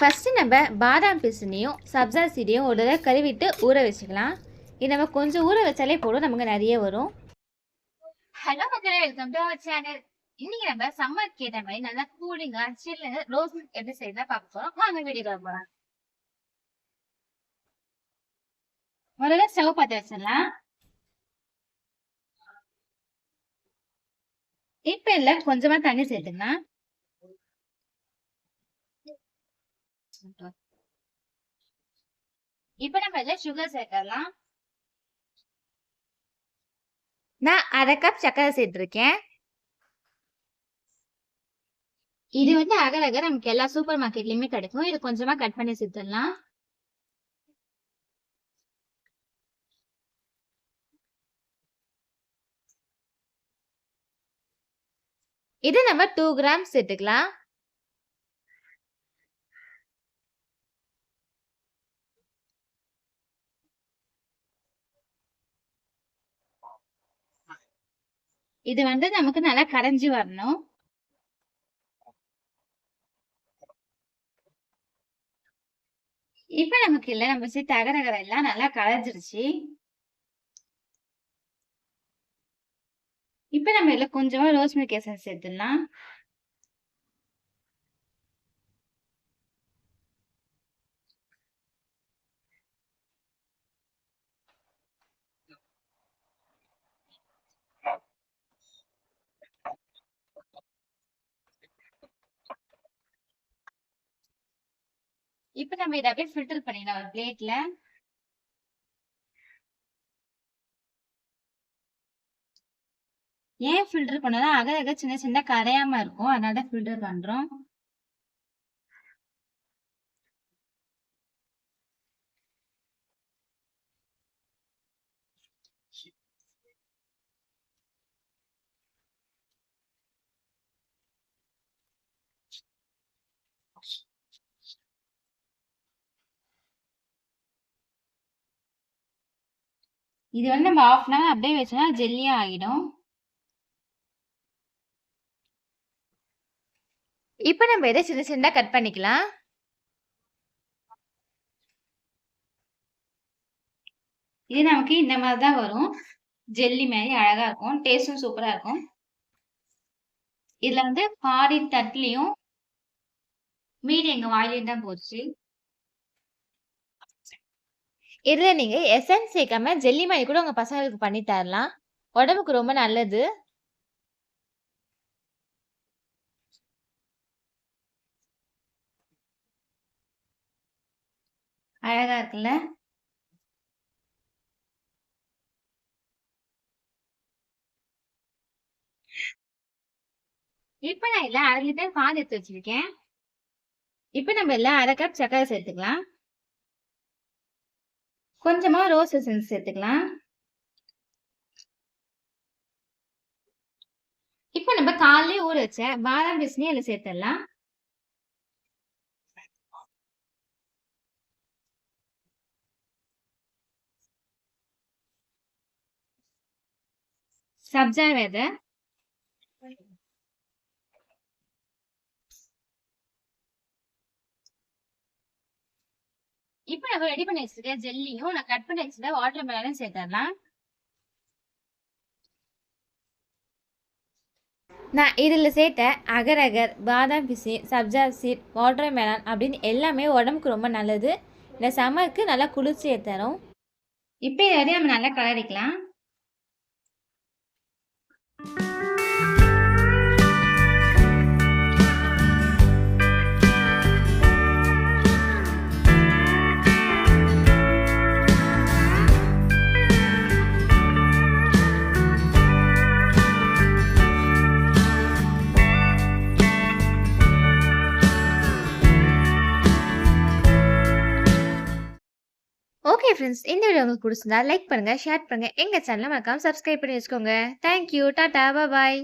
First நம்ம பாதாம் பிசினையும் சப்ஜா சீடையும் ஒரு தடவை கழுவிட்டு ஊற வச்சுக்கலாம். இது நம்ம கொஞ்சம் ஊற வச்சாலே போதும் நமக்கு நிறைய வரும். ஹலோ மக்களே வெல்கம் டு அவர் சேனல் இன்னைக்கு நம்ம சம்மர் ஏற்ற மாதிரி நல்லா கூலிங்கா சில்லு ரோஸ் மில்க் எப்படி செய்யறதா பார்க்க போறோம்? வாங்க வீடியோ போகலாம் முதல்ல ஸ்டவ் பற்ற வச்சிடலாம். இப்ப இல்ல கொஞ்சமா தண்ணி சேர்த்துக்கலாம். இப்ப நம்ம இதுல சுகர் சேர்க்கலாம் நான் அரை கப் சர்க்கரை சேர்த்திருக்கேன். இது வந்து அகர் நமக்கு எல்லா சூப்பர் மார்க்கெட்லயுமே கிடைக்கும். இது கொஞ்சமா கட் பண்ணி சேர்த்துடலாம். இது நம்ம டூ கிராம் சேர்த்துக்கலாம். இது வந்து நமக்கு நல்லா கரைஞ்சி வரணும். இப்ப நமக்கு இல்ல நம்ம தகரகரை எல்லாம் நல்லா கரைஞ்சிருச்சு. இப்ப நம்ம இதுல கொஞ்சமா ரோஸ் மில்க் எசன்ஸ் சேர்த்துடலாம். இப்ப நம்ம இதை அப்படியே ஃபில்டர் பண்ணிடலாம் ஒரு பிளேட்ல ஏன் ஃபில்டர் பண்ணோம்னா அக அக சின்ன சின்ன கரையாம இருக்கும். அதனால தான் ஃபில்டர் பண்றோம். இது வந்து நம்ம ஆஃப் அன் ஹவர் அப்படியே வச்சோம்னா ஜெல்லியா ஆகிடும். இப்போ நம்ம இதை சின்ன சின்னதாக கட் பண்ணிக்கலாம். இது நமக்கு இந்த மாதிரி தான் வரும். ஜெல்லி மாதிரி அழகா இருக்கும். டேஸ்டும் சூப்பரா இருக்கும். இதுல வந்து பாதி தட்டுலையும் மீதி எங்க வாயிலையும் தான் போச்சு. இதுல நீங்க எசன்ஸ் சேர்க்காம ஜெல்லி மாதிரி கூட உங்க பசங்களுக்கு பண்ணி தரலாம். உடம்புக்கு ரொம்ப நல்லது. அழகா இருக்குல்ல? இப்ப நான் இல்ல அரை லிட்டர் பால் எடுத்து வச்சிருக்கேன். இப்ப நம்ம எல்லாம் அரை கப் சர்க்கரை சேர்த்துக்கலாம். கொஞ்சமா ரோஸ் எசன்ஸ் சேர்த்துக்கலாம். இப்ப நம்ம காலையிலே ஊற வச்ச பாதாம் பிஸ்னி அதில் சேர்த்துடலாம். சப்ஜா விதை. இப்போ நம்ம ரெடி பண்ணி வச்சிருக்க ஜெல்லியும் நான் கட் பண்ணி வச்சிருக்க வாட்டர் மெலனும் சேர்த்துடலாம். நான் இதில் சேர்த்த அகர் அகர் பாதாம் பிசி சப்ஜா சீட் வாட்டர் மெலான் அப்படின்னு எல்லாமே உடம்புக்கு ரொம்ப நல்லது. இந்த சம்மருக்கு நல்லா குளிர்ச்சியை தரும். இப்போ இதை நம்ம நல்லா கலரிக்கலாம். ஓகே ஃப்ரெண்ட்ஸ் இந்த வீடியோ உங்களுக்கு பிடிச்சிருந்தா லைக் பண்ணுங்கள் ஷேர் பண்ணுங்க. எங்க சேனலை மறக்காமல் சப்ஸ்கிரைப் பண்ணி வச்சுக்கோங்க. தேங்க்யூ டாடா பாய்